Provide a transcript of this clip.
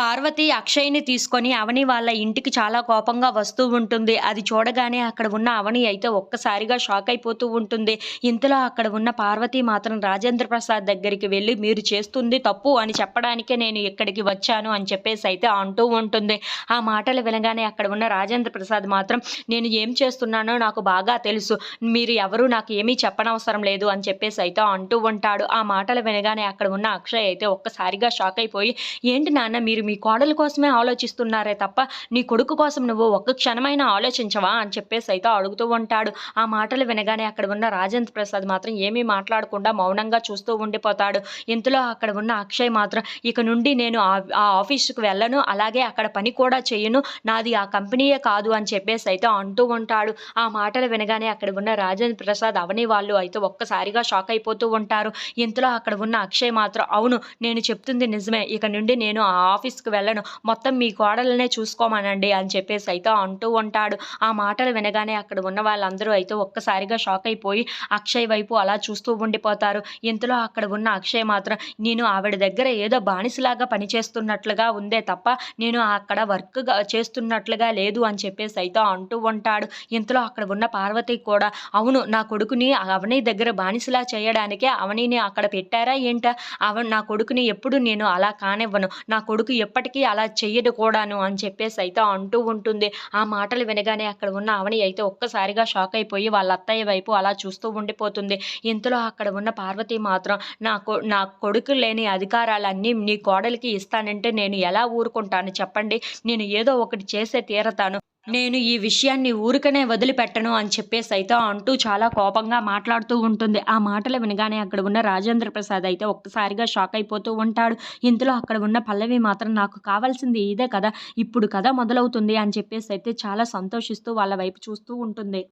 పార్వతి అక్షయ్‌ని తీసుకొని అవని వాళ్ళ ఇంటికి చాలా కోపంగా వస్తూ ఉంటుంది. అది చూడగానే అక్కడ ఉన్న అవని అయితే ఒక్కసారిగా షాక్ అయిపోతూ ఉంటుంది. ఇంతలో అక్కడ ఉన్న పార్వతి మాత్రం రాజేంద్ర ప్రసాద్ దగ్గరికి వెళ్ళి మీరు చేస్తుంది తప్పు అని చెప్పడానికే నేను ఇక్కడికి వచ్చాను అని చెప్పేసి అయితే అంటూ ఉంటుంది. ఆ మాటలు వినగానే అక్కడ ఉన్న రాజేంద్ర ప్రసాద్ మాత్రం నేను ఏం చేస్తున్నానో నాకు బాగా తెలుసు. మీరు ఎవరు నాకు ఏమీ చెప్పనవసరం లేదు అని చెప్పేసి అయితే అంటూ ఉంటాడు. ఆ మాటలు వినగానే అక్కడ ఉన్న అక్షయ్ అయితే ఒక్కసారిగా షాక్ అయిపోయి ఏంటి నాన్న మీరు మీ కోడల కోసమే ఆలోచిస్తున్నారే తప్ప నీ కొడుకు కోసం నువ్వు ఒక్క క్షణమైనా ఆలోచించవా అని చెప్పేసి అయితే అడుగుతూ ఉంటాడు. ఆ మాటలు వినగానే అక్కడ ఉన్న రాజేంద్ర ప్రసాద్ మాత్రం ఏమీ మాట్లాడకుండా మౌనంగా చూస్తూ ఉండిపోతాడు. ఇంతలో అక్కడ ఉన్న అక్షయ్ మాత్రం ఇక నుండి నేను ఆ- ఆ ఆఫీస్కి వెళ్ళను అలాగే అక్కడ పని కూడా చేయను నాది ఆ కంపెనీయే కాదు అని చెప్పేసి అయితే అంటూ ఉంటాడు. ఆ మాటలు వినగానే అక్కడ ఉన్న రాజేంద్ర ప్రసాద్ అవని వాళ్ళు అయితే ఒక్కసారిగా షాక్ అయిపోతూ ఉంటారు. ఇంతలో అక్కడ ఉన్న అక్షయ్ మాత్రం అవును నేను చెప్తుంది నిజమే ఇక నుండి నేను ఆ ఆఫీస్ ఆఫీస్కి వెళ్ళను. మొత్తం మీ కోడలనే చూసుకోమనండి అని చెప్పేసి అయితే అంటూ ఉంటాడు. ఆ మాటలు వినగానే అక్కడ ఉన్న వాళ్ళందరూ అయితే ఒక్కసారిగా షాక్ అయిపోయి అక్షయ్ వైపు అలా చూస్తూ ఉండిపోతారు. ఇంతలో అక్కడ ఉన్న అక్షయ్ మాత్రం నేను ఆవిడ దగ్గర ఏదో బానిసలాగా పనిచేస్తున్నట్లుగా ఉందే తప్ప నేను అక్కడ వర్క్ చేస్తున్నట్లుగా లేదు అని చెప్పేసి అయితే అంటూ ఉంటాడు. ఇంతలో అక్కడ ఉన్న పార్వతి కూడా అవును నా కొడుకుని అవని దగ్గర బానిసలా చేయడానికే అవనిని అక్కడ పెట్టారా ఏంట? అవ నా కొడుకుని ఎప్పుడు నేను అలా కానివ్వను. నా కొడుకు ఎప్పటికీ అలా చెయ్యడు కూడాను అని చెప్పేసి అయితే అంటూ ఉంటుంది. ఆ మాటలు వినగానే అక్కడ ఉన్న అవని అయితే ఒక్కసారిగా షాక్ అయిపోయి వాళ్ళ అత్తయ్య వైపు అలా చూస్తూ ఉండిపోతుంది. ఇంతలో అక్కడ ఉన్న పార్వతి మాత్రం నా కొ నా కొడుకు లేని అధికారాలన్నీ నీ కోడలికి ఇస్తానంటే నేను ఎలా ఊరుకుంటాను? చెప్పండి. నేను ఏదో ఒకటి చేసే తీరతాను. నేను ఈ విషయాన్ని ఊరికనే వదిలిపెట్టను అని చెప్పేసి అయితే అంటూ చాలా కోపంగా మాట్లాడుతూ ఉంటుంది. ఆ మాటలు వినగానే అక్కడ ఉన్న రాజేంద్ర ప్రసాద్ అయితే ఒక్కసారిగా షాక్ అయిపోతూ ఉంటాడు. ఇంతలో అక్కడ ఉన్న పల్లవి మాత్రం నాకు కావాల్సింది ఇదే కదా ఇప్పుడు కథ మొదలవుతుంది అని చెప్పేసి అయితే చాలా సంతోషిస్తూ వాళ్ళ వైపు చూస్తూ ఉంటుంది.